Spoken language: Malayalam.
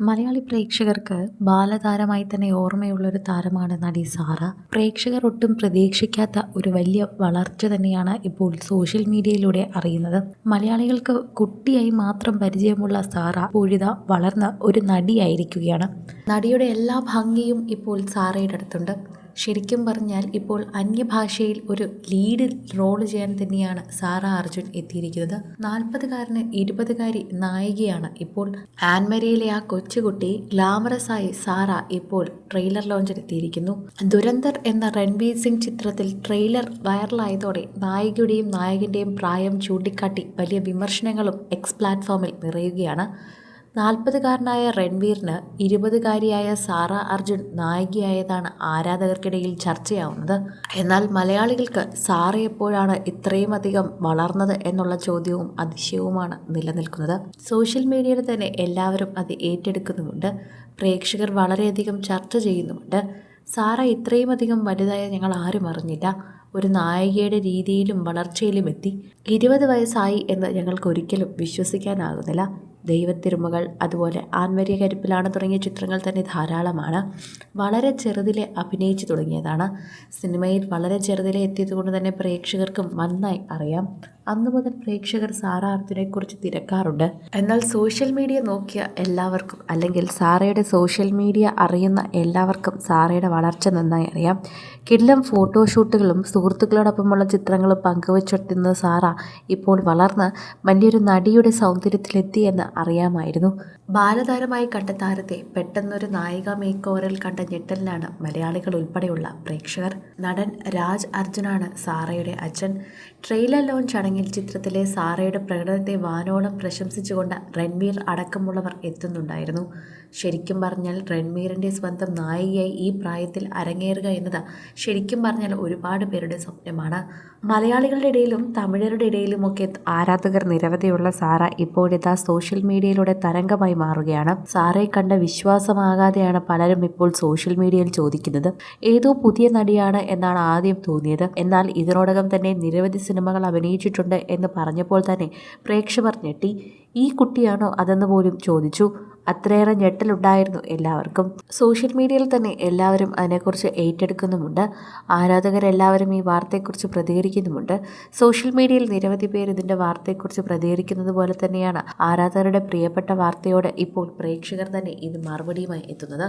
മലയാളി പ്രേക്ഷകർക്ക് ബാലതാരമായി തന്നെ ഓർമ്മയുള്ള ഒരു താരമാണ് നടി സാറ. പ്രേക്ഷകർ ഒട്ടും പ്രതീക്ഷിക്കാത്ത ഒരു വലിയ വളർച്ച തന്നെയാണ് ഇപ്പോൾ സോഷ്യൽ മീഡിയയിലൂടെ അറിയുന്നത്. മലയാളികൾക്ക് കുട്ടിയായി മാത്രം പരിചയമുള്ള സാറ പൂഴിത വളർന്ന ഒരു നടിയായിരിക്കുകയാണ്. നടിയുടെ എല്ലാ ഭംഗിയും ഇപ്പോൾ സാറയുടെ അടുത്തുണ്ട്. ശരിക്കും പറഞ്ഞാൽ ഇപ്പോൾ അന്യഭാഷയിൽ ഒരു ലീഡ് റോൾ ചെയ്യാൻ തന്നെയാണ് സാറ അർജുൻ എത്തിയിരിക്കുന്നത്. നാൽപ്പതുകാരന് ഇരുപതുകാരി നായികയാണ് ഇപ്പോൾ ആൻമരയിലെ ആ കൊച്ചുകുട്ടി ഗ്ലാമറസ് ആയി സാറ ഇപ്പോൾ ട്രെയിലർ ലോഞ്ചിൽ എത്തിയിരിക്കുന്നു. ദുരന്തർ എന്ന രൺവീർ സിംഗ് ചിത്രത്തിൽ ട്രെയിലർ വൈറലായതോടെ നായികയുടെയും നായകന്റെയും പ്രായം ചൂണ്ടിക്കാട്ടി വലിയ വിമർശനങ്ങളും എക്സ് പ്ലാറ്റ്ഫോമിൽ നിറയുകയാണ്. നാൽപ്പതുകാരനായ രൺവീറിന് ഇരുപതുകാരിയായ സാറ അർജുൻ നായികയായതാണ് ആരാധകർക്കിടയിൽ ചർച്ചയാവുന്നത്. എന്നാൽ മലയാളികൾക്ക് സാറ എപ്പോഴാണ് ഇത്രയും അധികം വളർന്നത് എന്നുള്ള ചോദ്യവും അതിശയവുമാണ് നിലനിൽക്കുന്നത്. സോഷ്യൽ മീഡിയയിൽ തന്നെ എല്ലാവരും അത് ഏറ്റെടുക്കുന്നുമുണ്ട്. പ്രേക്ഷകർ വളരെയധികം ചർച്ച ചെയ്യുന്നുമുണ്ട്. സാറ ഇത്രയും അധികം വലുതായ ഞങ്ങൾ ആരും അറിഞ്ഞില്ല. ഒരു നായികയുടെ രീതിയിലും വളർച്ചയിലും എത്തി. ഇരുപത് വയസ്സായി എന്ന് ഞങ്ങൾക്ക് ഒരിക്കലും വിശ്വസിക്കാനാകുന്നില്ല. ദൈവത്തിരുമകൾ അതുപോലെ ആൻവര്യ കരിപ്പിലാണ് തുടങ്ങിയ ചിത്രങ്ങൾ തന്നെ ധാരാളമാണ്. വളരെ ചെറുതിലെ അഭിനയിച്ചു തുടങ്ങിയതാണ്. സിനിമയിൽ വളരെ ചെറുതിലെ എത്തിയതുകൊണ്ട് തന്നെ പ്രേക്ഷകർക്കും നന്നായി അറിയാം. അന്നു മുതൽ പ്രേക്ഷകർ സാറാർത്തിനെക്കുറിച്ച് തിരക്കാറുണ്ട്. എന്നാൽ സോഷ്യൽ മീഡിയ നോക്കിയ എല്ലാവർക്കും അല്ലെങ്കിൽ സാറയുടെ സോഷ്യൽ മീഡിയ അറിയുന്ന എല്ലാവർക്കും സാറയുടെ വളർച്ച നന്നായി അറിയാം. കിടിലം ഫോട്ടോഷൂട്ടുകളും സുഹൃത്തുക്കളോടൊപ്പമുള്ള ചിത്രങ്ങളും പങ്കുവച്ചെത്തുന്ന സാറ ഇപ്പോൾ വളർന്ന് വലിയൊരു നടിയുടെ സൗന്ദര്യത്തിലെത്തി എന്ന് അറിയാമായിരുന്നു. ബാലതാരമായി കണ്ട താരത്തെ പെട്ടെന്നൊരു നായിക മേക്ക് ഓവറിൽ കണ്ട ഞെട്ടലിലാണ് മലയാളികൾ ഉൾപ്പെടെയുള്ള പ്രേക്ഷകർ. നടൻ രാജ് അർജുനാണ് സാറയുടെ അച്ഛൻ. ട്രെയിലർ ലോഞ്ച് ചടങ്ങിൽ ചിത്രത്തിലെ സാറയുടെ പ്രകടനത്തെ വാനോളം പ്രശംസിച്ചുകൊണ്ട് രൺവീർ അടക്കമുള്ളവർ എത്തുന്നുണ്ടായിരുന്നു. ശരിക്കും പറഞ്ഞാൽ രൺവീറിന്റെ സ്വന്തം നായികയായി ഈ പ്രായത്തിൽ അരങ്ങേറുക എന്നത് ശരിക്കും പറഞ്ഞാൽ ഒരുപാട് പേരുടെ സ്വപ്നമാണ്. മലയാളികളുടെ ഇടയിലും തമിഴരുടെ ഇടയിലുമൊക്കെ ആരാധകർ നിരവധിയുള്ള സാറ ഇപ്പോഴിതാ സോഷ്യൽ മീഡിയയിലൂടെ തരംഗമായി മാറുകയാണ്. സാറയെ കണ്ട വിശ്വാസമാകാതെയാണ് പലരും ഇപ്പോൾ സോഷ്യൽ മീഡിയയിൽ ചോദിക്കുന്നത്. ഏതോ പുതിയ നടിയാണ് എന്നാണ് ആദ്യം തോന്നിയത്. എന്നാൽ ഇതിനോടകം തന്നെ നിരവധി സിനിമകൾ അഭിനയിച്ചിട്ടുണ്ട് എന്ന് പറഞ്ഞപ്പോൾ തന്നെ പ്രേക്ഷകർ ഞെട്ടി. ഈ കുട്ടിയാണോ അതെന്ന് പോലും ചോദിച്ചു. അത്രയേറെ ഞെട്ടലുണ്ടായിരുന്നു എല്ലാവർക്കും. സോഷ്യൽ മീഡിയയിൽ തന്നെ എല്ലാവരും അതിനെക്കുറിച്ച് ഏറ്റെടുക്കുന്നുമുണ്ട്. ആരാധകരെല്ലാവരും ഈ വാർത്തയെക്കുറിച്ച് പ്രതികരിക്കുന്നുമുണ്ട്. സോഷ്യൽ മീഡിയയിൽ നിരവധി പേർ ഇതിന്റെ വാർത്തയെക്കുറിച്ച് പ്രതികരിക്കുന്നത് പോലെ തന്നെയാണ് ആരാധകരുടെ പ്രിയപ്പെട്ട വാർത്തയോട് ഇപ്പോൾ പ്രേക്ഷകർ തന്നെ ഇത് മറുപടിയുമായി എത്തുന്നത്.